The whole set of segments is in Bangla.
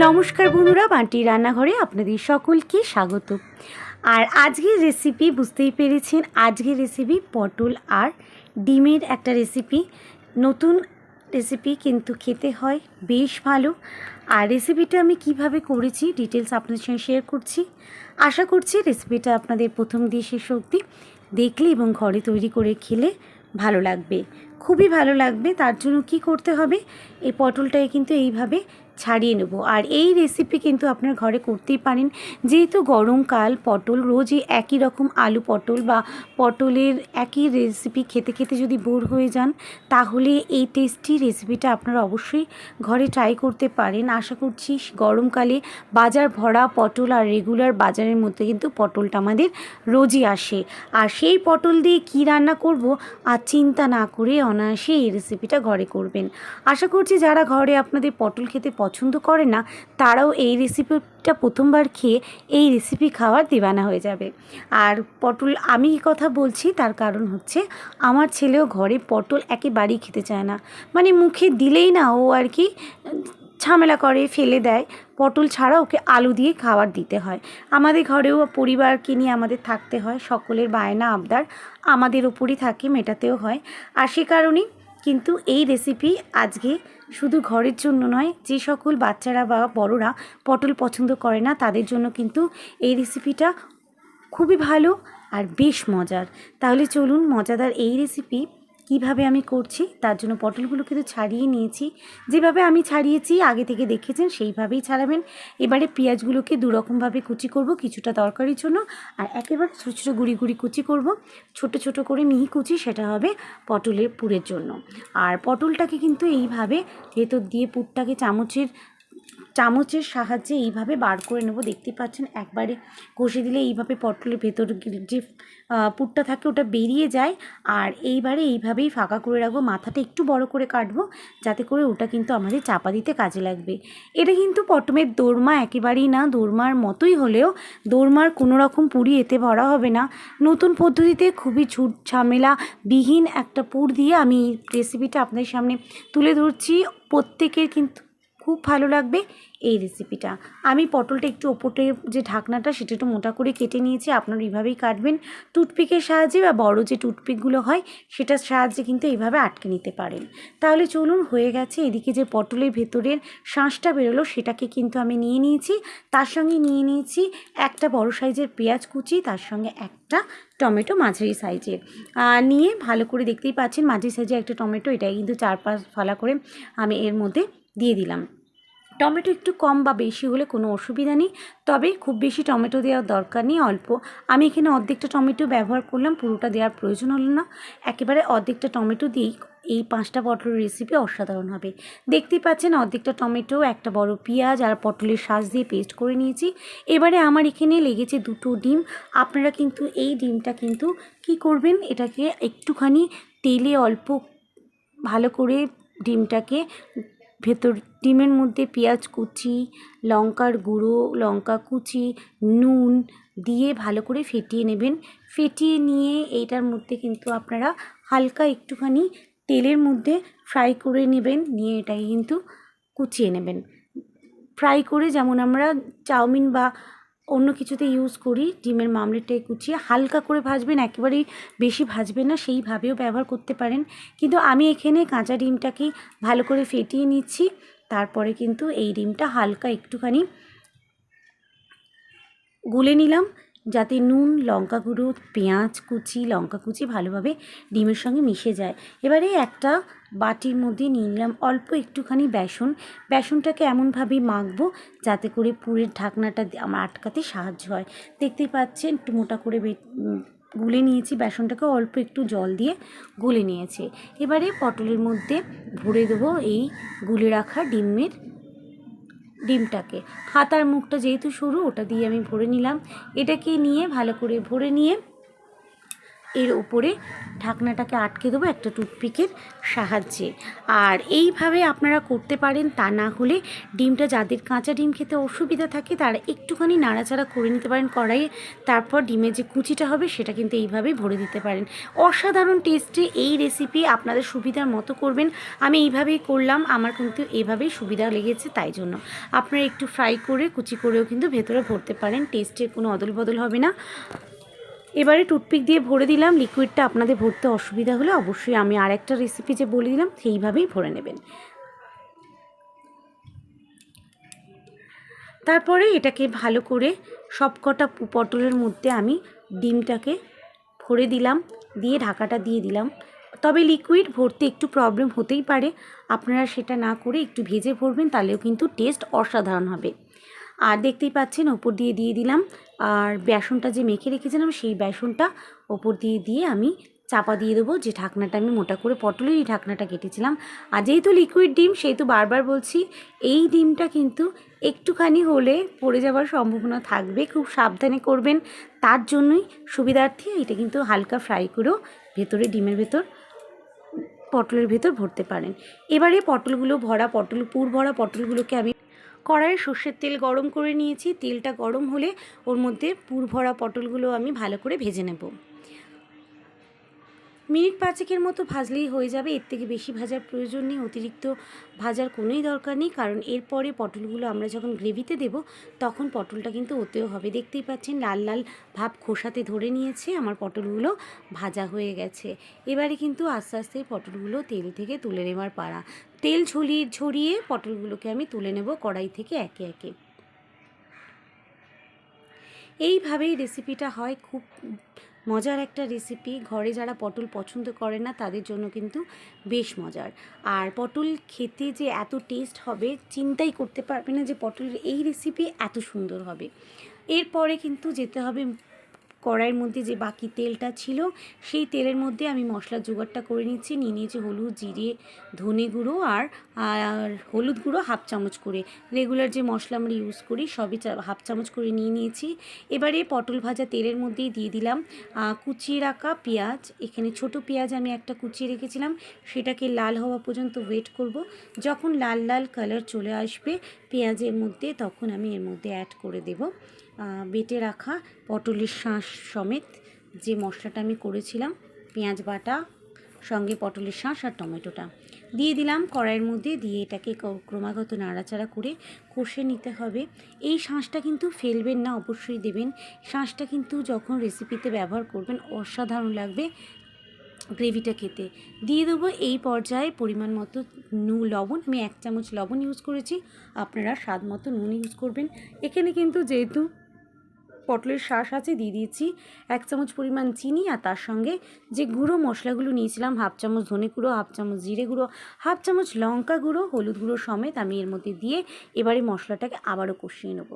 নমস্কার বন্ধুরা, বান্টি রান্নাঘরে আপনাদের সকলকে স্বাগত। আর আজকের রেসিপি বুঝতেই পেরেছেন, আজকের রেসিপি পটল আর ডিমের একটা রেসিপি নতুন রেসিপি কিন্তু খেতে হয়, বেশ ভালো। আর রেসিপিটা আমি কীভাবে করেছি ডিটেলস আপনাদের সঙ্গে শেয়ার করছি। আশা করছি রেসিপিটা আপনাদের প্রথম দিয়ে শেষ অবধি দেখলে এবং ঘরে তৈরি করে খেলে ভালো লাগবে। খুবই ভালো লাগবে, তার জন্য কি করতে হবে, এই পটলটাকে কিন্তু এইভাবে ছাড়িয়ে নেব। আর এই রেসিপি কিন্তু আপনার ঘরে করতেই পারেন। যেহেতু গরমকাল পটল রোজই একই রকম আলু পটল বা পটলের একই রেসিপি খেতে খেতে যদি বোর হয়ে যান, তাহলে এই টেস্টি রেসিপিটা আপনারা অবশ্যই ঘরে ট্রাই করতে পারেন। আশা করছি গরমকালে বাজার ভরা পটল আর রেগুলার বাজারের মধ্যে কিন্তু পটলটা আমাদের রোজই আসে। আর সেই পটল দিয়ে কী রান্না করব, আর চিন্তা না করে অনায়াসে এই রেসিপিটা ঘরে করবেন। আশা করছি যারা ঘরে আপনাদের পটল খেতে পছন্দ করে না, তারাও এই রেসিপিটা প্রথমবার খেয়ে এই রেসিপি খাওয়ার দিবানা হয়ে যাবে। আর পটল আমি কথা বলছি? তার কারণ হচ্ছে আমার ছেলেও ঘরে পটল একেবারেই খেতে চায় না। মানে মুখে দিলেই না ও আর কি ঝামেলা করে, ফেলে দেয়। পটল ছাড়া ওকে আলু দিয়ে খাবার দিতে হয়। আমাদের ঘরেও পরিবারকে নিয়ে আমাদের থাকতে হয়। সকলের বায়না আবদার আমাদের ওপরই থাকে, মেটাতেও হয়। আর সে কারণেই কিন্তু এই রেসিপি আজকে শুধু ঘরের জন্য নয়, যে সকল বাচ্চারা বা বড়রা পটল পছন্দ করে না, তাদের জন্য কিন্তু এই রেসিপিটা খুবই ভালো আর বেশ মজার। তাহলে চলুন মজাদার এই রেসিপি কীভাবে আমি করছি, তার জন্য পটলগুলো কিন্তু ছাড়িয়ে নিয়েছি। যেভাবে আমি ছাড়িয়েছি, আগে থেকে দেখেছেন সেইভাবেই ছাড়াবেন। এবারে পেঁয়াজগুলোকে দুরকমভাবে কুচি করব কিছুটা তরকারির জন্য। আর একেবারে ছোটো ছোটো গুঁড়ি গুঁড়ি কুচি করব। ছোট ছোট করে মিহি কুচি, সেটা হবে পটলের পুরের জন্য। আর পটলটাকে কিন্তু এইভাবে ভেতর দিয়ে পুরটাকে চামচের চামচের সাহায্যে এইভাবে বার করে নেব। দেখতে পাচ্ছেন, একবারে কষে দিলে এইভাবে পটলের ভেতর যে পুরটা থাকে ওটা বেরিয়ে যায়। আর এইবারে এইভাবেই ফাঁকা করে রাখব। মাথাটা একটু বড় করে কাটবো, যাতে করে ওটা কিন্তু আমাদের চাপা দিতে কাজে লাগবে। এটা কিন্তু পটমের দোরমা একেবারেই না, দোরমার মতোই হলেও দোরমার কোনো রকম পুরি এতে ভরা হবে না। নতুন পদ্ধতিতে খুবই ঝুট ঝামেলা, বিহীন একটা পুর দিয়ে আমি এই রেসিপিটা আপনাদের সামনে তুলে ধরছি। প্রত্যেকের কিন্তু খুব ভালো লাগবে এই রেসিপিটা আমি পটলটা একটু ওপরের যে ঢাকনাটা সেটা একটু মোটা করে কেটে নিয়েছি, আপনারা এইভাবেই কাটবেন। টুথপিকের সাহায্যে বা বড় যে টুথপিকগুলো হয়, সেটার সাহায্যে কিন্তু এইভাবে আটকে নিতে পারেন। তাহলে চলুন হয়ে গেছে, এদিকে যে পটলের ভেতরের শাঁসটা বেরোলো সেটাকে কিন্তু আমি নিয়ে নিয়েছি। তার সঙ্গে নিয়ে নিয়েছি একটা বড় সাইজের পেঁয়াজ কুচি, তার সঙ্গে একটা টমেটো মাঝারি সাইজের। নিয়ে ভালো করে দেখতেই পাচ্ছেন মাঝারি সাইজের একটা টমেটো, এটাই কিন্তু চার পাঁচ ফালা করে আমি এর মধ্যে দিয়ে দিলাম। টমেটো একটু কম বা বেশি হলে কোনো অসুবিধা নেই, তবে খুব বেশি টমেটো দেওয়ার দরকার নেই, অল্প। আমি এখানে অর্ধেকটা টমেটো ব্যবহার করলাম, পুরোটা দেওয়ার প্রয়োজন হলো না। একেবারে অর্ধেকটা টমেটো দিয়েই এই পাঁচটা পটলের রেসিপি অসাধারণ হবে। দেখতেই পাচ্ছেন, অর্ধেকটা টমেটো, একটা বড় পেঁয়াজ আর পটলের শাঁস দিয়ে পেস্ট করে নিয়েছি। এবারে আমার এখানে লেগেছে দুটো ডিম। আপনারা কিন্তু এই ডিমটা কিন্তু কি করবেন, এটাকে একটুখানি তেলে অল্প ভালো করে ডিমটাকে ভেতর ডিমের মধ্যে পেঁয়াজ কুচি, লঙ্কার গুঁড়ো, লঙ্কা কুচি, নুন দিয়ে ভালো করে ফেটিয়ে নেবেন। ফেটিয়ে নিয়ে এইটার মধ্যে কিন্তু আপনারা হালকা একটুখানি তেলের মধ্যে ফ্রাই করে নেবেন, নিয়ে এটাকে কিন্তু কুচিয়ে নেবেন। ফ্রাই করে যেমন আমরা চাউমিন বা অন্য কিছুতে ইউজ করি, ডিমের মামলেটটাই কুচিয়ে হালকা করে ভাজবেন, একেবারেই বেশি ভাজবেন না, সেইভাবেও ব্যবহার করতে পারেন। কিন্তু আমি এখানে কাঁচা ডিমটাকে ভালো করে ফেটিয়ে নিচ্ছি, তারপরে কিন্তু এই ডিমটা হালকা একটুখানি গুলে নিলাম। যাতে নুন, লঙ্কা গুঁড়ো, পেঁয়াজ, কুচি, লঙ্কা কুচি ভালোভাবে ডিমের সঙ্গে মিশে যায়। এবারে একটা বাটির মধ্যে নিয়ে নিলাম অল্প একটুখানি বেসন। বেসনটাকে এমনভাবে মাখবো যাতে করে পুরের ঢাকনাটা আমার আটকাতে সাহায্য হয়। দেখতেই পাচ্ছেন একটু মোটা করে গুলে নিয়েছি বেসনটাকে, অল্প একটু জল দিয়ে গুলে নিয়েছি। এবারে পটলের মধ্যে ভরে দেবো এই গুলে রাখা ডিমের ডিমটাকে। হাতার মুখটা যেহেতু সরু, ওটা দিয়ে আমি ভরে নিলাম। এটাকে নিয়ে ভালো করে ভরে নিয়ে এর ওপরে ঢাকনাটাকে আটকে দেবো একটা টুথপিকের সাহায্যে। আর এইভাবে আপনারা করতে পারেন তা না হলে ডিমটা যাদের কাঁচা ডিম খেতে অসুবিধা থাকে তারা একটুখানি নাড়াচাড়া করে নিতে পারেন কড়াইয়ে, তারপর ডিমের যে কুচিটা হবে সেটা কিন্তু এইভাবেই ভরে দিতে পারেন। অসাধারণ টেস্টে এই রেসিপি আপনাদের সুবিধার মতো করবেন। আমি এইভাবেই করলাম, আমার কিন্তু এইভাবেই সুবিধা লেগেছে তাই জন্য। আপনারা একটু ফ্রাই করে কুচি করেও কিন্তু ভেতরে ভরতে পারেন টেস্টের কোনো অদল বদল হবে না। এবারে টুথপিক দিয়ে ভরে দিলাম লিকুইডটা আপনাদের ভরতে অসুবিধা হলে অবশ্যই আমি আরেকটা রেসিপি যে বলে দিলাম, সেইভাবেই ভরে নেবেন। তারপরে এটাকে ভালো করে সবকটা পটলের মধ্যে আমি ডিমটাকে ভরে দিলাম, দিয়ে ঢাকাটা দিয়ে দিলাম। তবে লিকুইড ভরতে একটু প্রবলেম হতেই পারে। আপনারা সেটা না করে একটু ভেজে ভরবেন, তাহলেও কিন্তু টেস্ট অসাধারণ হবে। আর দেখতেই পাচ্ছেন, ওপর দিয়ে দিয়ে দিলাম। আর বেসনটা যে মেখে রেখেছিলাম, সেই বেসনটা ওপর দিয়ে দিয়ে আমি চাপা দিয়ে দেবো। যে ঢাকনাটা আমি মোটা করে পটলেরই ঢাকনাটা কেটেছিলাম। আর যেহেতু লিকুইড ডিম সেহেতু বারবার বলছি, এই ডিমটা কিন্তু একটুখানি হলে পড়ে যাওয়ার সম্ভাবনা থাকবে। খুব সাবধানে করবেন। তার জন্যই সুবিধার্থে এটা কিন্তু হালকা ফ্রাই করেও ভেতরে ডিমের ভেতর, পটলের ভেতর ভরতে পারেন। এবারে পটলগুলো ভরা, পটল পুর ভরা পটলগুলোকে আমি কড়াইয়ে সর্ষের তেল গরম করে নিয়েছি। তেলটা গরম হলে ওর মধ্যে পুর ভরা পটলগুলো আমি ভালো করে ভেজে নেব। মিনিট পাঁচেকের মতো ভাজলেই হয়ে যাবে। এর থেকে বেশি ভাজার প্রয়োজন নেই। অতিরিক্ত ভাজার কোনোই দরকার নেই। কারণ এরপরে পটলগুলো আমরা যখন গ্রেভিতে দেব, তখন পটলটা কিন্তু ওতেও হবে। দেখতেই পাচ্ছেন, লাল লাল ভাব খোসাতে ধরে নিয়েছে। আমার পটলগুলো ভাজা হয়ে গেছে। এবারে কিন্তু আস্তে আস্তে পটলগুলো তেল থেকে তুলে নেবার পাড়া তেল ঝরিয়ে ঝরিয়ে পটলগুলোকে আমি তুলে নেব কড়াই থেকে একে একে। এইভাবেই রেসিপিটা হয়। খুব মজার একটা রেসিপি ঘরে যারা পটল পছন্দ করে না, তাদের জন্য কিন্তু বেশ মজার। আর পটল খেতে যে এত টেস্ট হবে, চিন্তাই করতে পারবে না যে পটলের এই রেসিপি এত সুন্দর হবে। এরপরে কিন্তু যেতে হবে কড়াইয়ের মধ্যে যে বাকি তেলটা ছিল, সেই তেলের মধ্যে আমি মশলার জোগাড়টা করে নিচ্ছি। নিয়ে নিয়েছি হলুদ, জিরে, ধনে গুঁড়ো আর আর হলুদ গুঁড়ো হাফ চামচ করে। রেগুলার যে মশলা আমরা ইউজ করি, সবই হাফ চামচ করে নিয়ে নিয়েছি। এবারে পটল ভাজা তেলের মধ্যেই দিয়ে দিলাম কুচিয়ে রাখা পেঁয়াজ। এখানে ছোট পেঁয়াজ আমি একটা কুচিয়ে রেখেছিলাম, সেটাকে লাল হওয়া পর্যন্ত ওয়েট করব। যখন লাল লাল কালার চলে আসবে, পেঁয়াজের মধ্যে তখন আমি এর মধ্যে অ্যাড করে দেব। বেটে রাখা পটলের শাঁস সমেত যে মশলাটা আমি করেছিলাম, পেঁয়াজ বাটা, সঙ্গে পটলের শাঁস আর টমেটোটা। দিয়ে দিলাম কড়াইয়ের মধ্যে, দিয়ে এটাকে ক্রমাগত নাড়াচাড়া করে কষে নিতে হবে। এই শাঁসটা কিন্তু ফেলবেন না, অবশ্যই দেবেন। শাঁসটা কিন্তু যখন রেসিপিতে ব্যবহার করবেন, অসাধারণ লাগবে গ্রেভিটা খেতে। দিয়ে দেবো এই পর্যায়ে পরিমাণ মতো নু লবণ। আমি এক চামচ লবণ ইউজ করেছি, আপনারা স্বাদ মতো নুন ইউজ করবেন। এখানে কিন্তু যেহেতু পটলের শাঁস আছে, দিয়ে দিয়েছি এক চামচ পরিমাণ চিনি আর তার সঙ্গে যে গুঁড়ো মশলাগুলো নিয়েছিলাম, হাফ চামচ ধনে গুঁড়ো, হাফ চামচ জিরে গুঁড়ো, হাফ চামচ লঙ্কা গুঁড়ো, হলুদ গুঁড়ো সমেত আমি এর মধ্যে দিয়ে এবারে মশলাটাকে আবারও কষিয়ে নেব।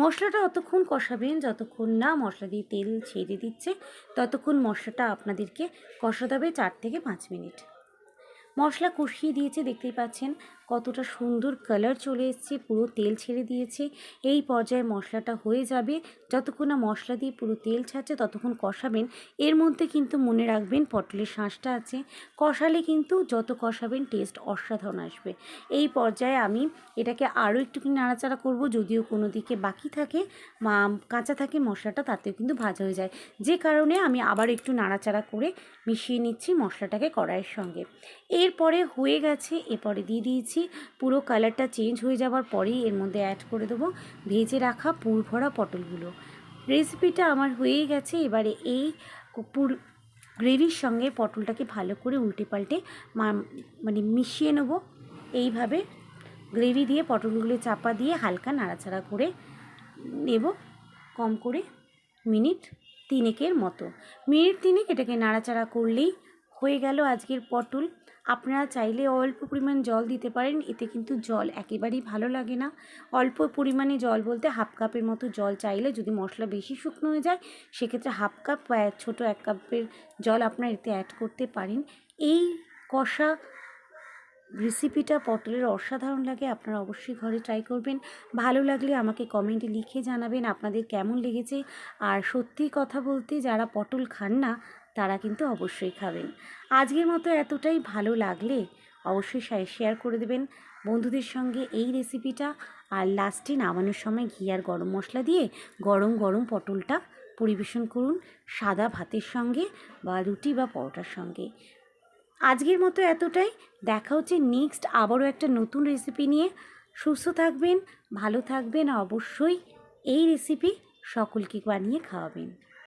মশলাটা অতক্ষণ কষাবেন, যতক্ষণ না মশলা দিয়ে তেল ছেড়ে দিচ্ছে, ততক্ষণ মশলাটা আপনাদেরকে কষাতে হবে চার থেকে পাঁচ মিনিট। মশলা কষিয়ে দিয়েছে, দেখতেই পাচ্ছেন কতটা সুন্দর কালার চলে এসছে, পুরো তেল ছেড়ে দিয়েছে। এই পর্যায়ে মশলাটা হয়ে যাবে, যতক্ষণ না মশলা দিয়ে পুরো তেল ছাড়ছে ততক্ষণ কষাবেন। এর মধ্যে কিন্তু মনে রাখবেন পটলের শাঁসটা আছে, কষালে কিন্তু যত কষাবেন টেস্ট অসাধারণ আসবে। এই পর্যায়ে আমি এটাকে আরও একটুখানি নাড়াচাড়া করব, যদিও কোনো দিকে বাকি থাকে কাঁচা থাকে মশলাটা তাতেও কিন্তু ভাজা হয়ে যায়। যে কারণে আমি আবার একটু নাড়াচাড়া করে মিশিয়ে নিচ্ছি মশলাটাকে কড়াইয়ের সঙ্গে। এরপরে হয়ে গেছে, এরপরে দিয়ে দিয়েছি। পুরো কালারটা চেঞ্জ হয়ে যাওয়ার পরেই এর মধ্যে অ্যাড করে দেবো ভেজে রাখা পুর ভরা পটলগুলো। রেসিপিটা আমার হয়েই গেছে, এবারে এই পুর গ্রেভির সঙ্গে পটলটাকে ভালো করে উল্টে পাল্টে মানে মিশিয়ে নেব। এইভাবে গ্রেভি দিয়ে পটলগুলো চাপা দিয়ে হালকা নাড়াচাড়া করে নেব কম করে মিনিট তিনেকের মতো। মিনিট তিনেক এটাকে নাড়াচাড়া করলেই হয়ে গেল আজকের পটল। আপনারা চাইলে অল্প পরিমাণ জল দিতে পারেন, এতে কিন্তু জল একেবারেই ভালো লাগে না। অল্প পরিমাণে জল বলতে হাফ কাপের মতো জল চাইলে যদি মশলা বেশি শুকনো হয়ে যায়, সেক্ষেত্রে হাফ কাপ বা ছোটো এক কাপের জল আপনারা এতে অ্যাড করতে পারেন। এই কষা রেসিপিটা পটলের অসাধারণ লাগে, আপনারা অবশ্যই ঘরে ট্রাই করবেন। ভালো লাগলে আমাকে কমেন্টে লিখে জানাবেন আপনাদের কেমন লেগেছে। আর সত্যি কথা বলতে যারা পটল খান না তারা কিন্তু অবশ্যই খাবেন। আজকের মতো এতটাই। ভালো লাগলে অবশ্যই শেয়ার করে দেবেন বন্ধুদের সঙ্গে এই রেসিপিটা আর লাস্টে নামানোর সময় ঘি আর গরম মশলা দিয়ে গরম গরম পটলটা পরিবেশন করুন সাদা ভাতের সঙ্গে বা রুটি বা পরোটার সঙ্গে। আজকের মতো এতটাই। দেখা হচ্ছে নেক্সট আবারও একটা নতুন রেসিপি নিয়ে। সুস্থ থাকবেন, ভালো থাকবেন, অবশ্যই এই রেসিপি সকলকে বানিয়ে খাওয়াবেন।